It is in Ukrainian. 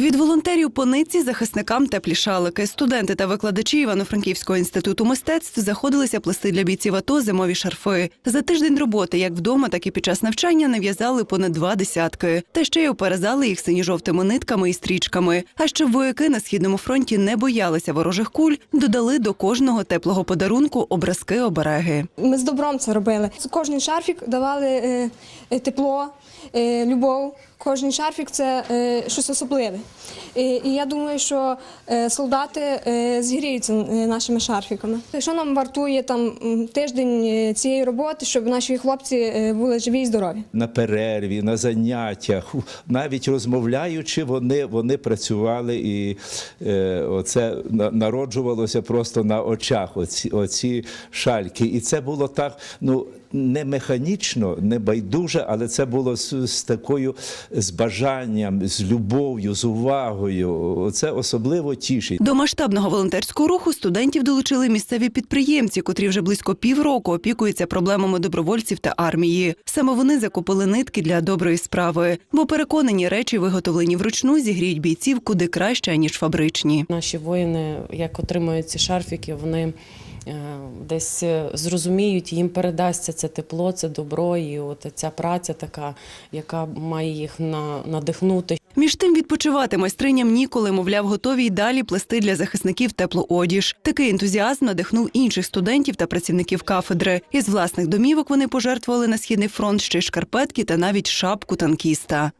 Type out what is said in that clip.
Від волонтерів по нитці захисникам теплі шалики. Студенти та викладачі Івано-Франківського інституту мистецтв заходилися плести для бійців АТО зимові шарфи. За тиждень роботи, як вдома, так і під час навчання, нав'язали понад два десятки. Та ще й оперезали їх синьо-жовтими нитками і стрічками. А щоб вояки на східному фронті не боялися ворожих куль, додали до кожного теплого подарунку образки обереги. Ми з добром це робили. Кожний шарфік давали е, е, тепло, е, любов. Кожний шарфік це щось особливе. І, і я думаю, що е, солдати е, зігріються е, нашими шарфіками. Що нам вартує там тиждень цієї роботи, щоб наші хлопці були живі і здорові? на перерві, на заняттях, навіть розмовляючи, вони, вони працювали і е, оце народжувалося просто на очах. Оці, оці шальки. І це було так, ну. Не механічно, не байдуже, але це було з, з такою з бажанням, з любов'ю, з увагою. Це особливо тішить. До масштабного волонтерського руху студентів долучили місцеві підприємці, котрі вже близько півроку опікуються проблемами добровольців та армії. Саме вони закупили нитки для доброї справи, бо переконані речі, виготовлені вручну, зігріють бійців куди краще ніж фабричні. Наші воїни, як отримують ці шарфіки, вони десь е, зрозуміють, їм передасться це тепло, це добро, і от ця праця така, яка має їх надихнути. Між тим відпочивати майстриням ніколи, мовляв, готові й далі плести для захисників теплу одіж. Такий ентузіазм надихнув інших студентів та працівників кафедри. Із власних домівок вони пожертвували на східний фронт ще й шкарпетки та навіть шапку танкіста.